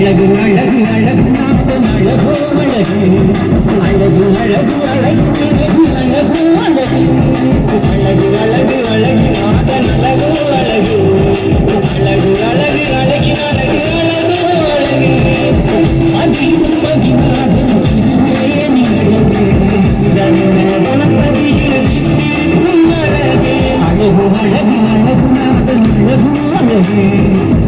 அழகு அழகு அழகு அழகு அழகு அழகு அழகு அழகு நாதன் அழகு Come here.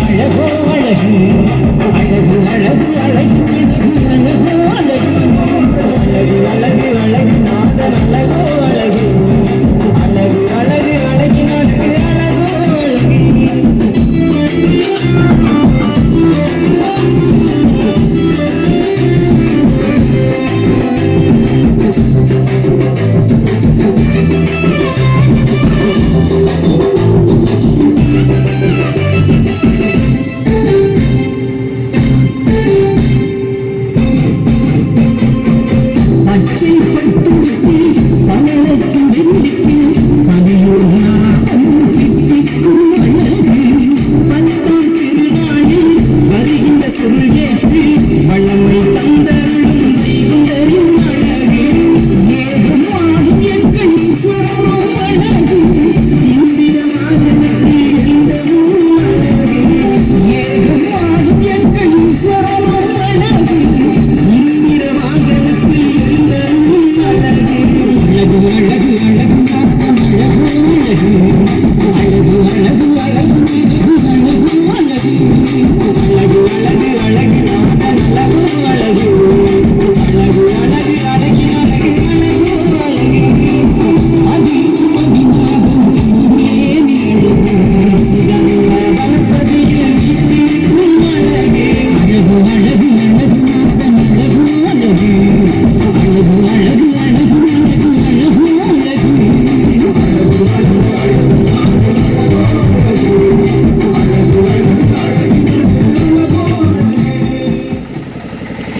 அழகோ அழகு அழகு அழகு அழகு அழகு அழகோ அழகு அழகு அழகு அழகு நாதன் அழகோ நிற்கும் வெண்ணிற்கும்